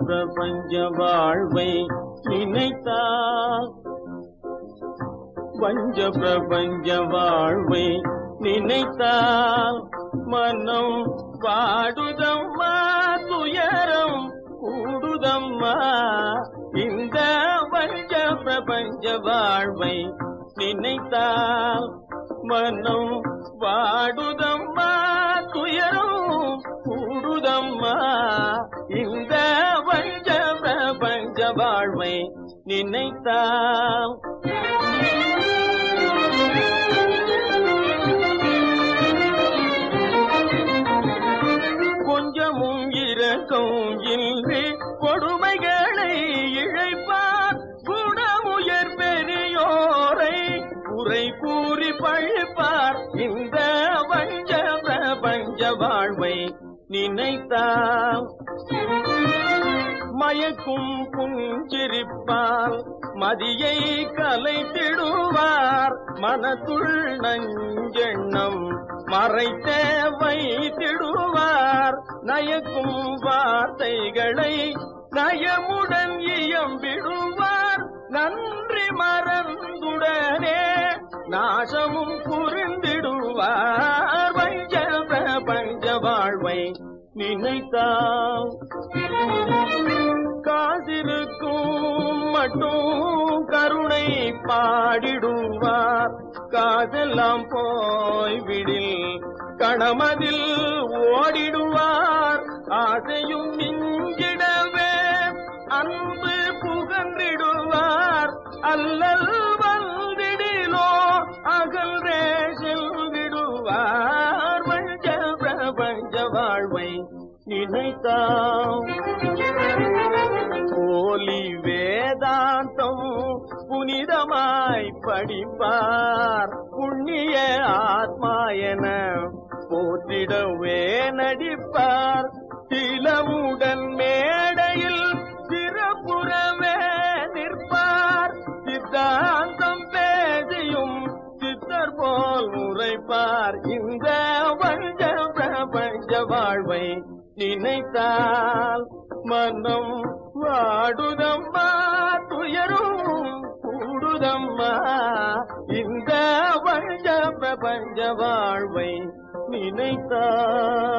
பிரபஞ்ச வாழ்வை நினைத்தால் பஞ்ச பிரபஞ்ச வாழ்வை நினைத்தால் மனம் பாடுதம்மா துயரம் கூடுதம்மா இந்த பஞ்ச பிரபஞ்ச வாழ்வை நினைத்தால் மனம் பாடுதம்மா துயரம் கூடுதம்மா இந்த வாழ்வை நினைத்தால். கொஞ்சமும் இரக்கம் இன்றி கொடுமைகளை இழைப்பார். குணமுயர் பெரியோரை குறை கூறி பழிப்பார். இந்த வஞ்ச பிரபஞ்ச வாழ்வை நினைத்தால். மயக்கும் புஞ்சிரிப்பால் மதியை கலைத்திடுவார். மனத்துள் நஞ்செண்ணம் மறைத்தே வைத்திடுவார். நயக்கும் வார்த்தைகளை நயமுடன் இயம்பிடுவார். நன்றி மறந்துடனே நாசமும் புரிந்திடுவார். பஞ்ச பிரபஞ்ச வாழ்வை நினைத்தான் காசிருக்கும் மட்டும் கருணை பாடிடுவார். காதெல்லாம் போய்விடில் கணமதில் ஓடிடுவார். ஆசையும் மிஞ்சிடவே அன்பு புகந்திடுவார் அல்லல் வந்திடிலோ அகல்ரே செல்விடுவார் வஞ்ச பிரபஞ்ச வாழ்வை நினைத்தான் வேதாந்தம் புனிதமாய் படிப்பார். புண்ணிய ஆத்மா என போற்றிடவே நடிப்பார். திலமுடன் மேடையில் சிறப்புறவே நிற்பார். சித்தாந்தம் பேசியும் சித்தர் போல் உரைப்பார். இந்த வஞ்ச பிரபஞ்ச வாழ்வை நினைத்தால் மனம் வாடுத இந்த வஞ்ச பிரபஞ்ச வாழ்வை நினைத்தார்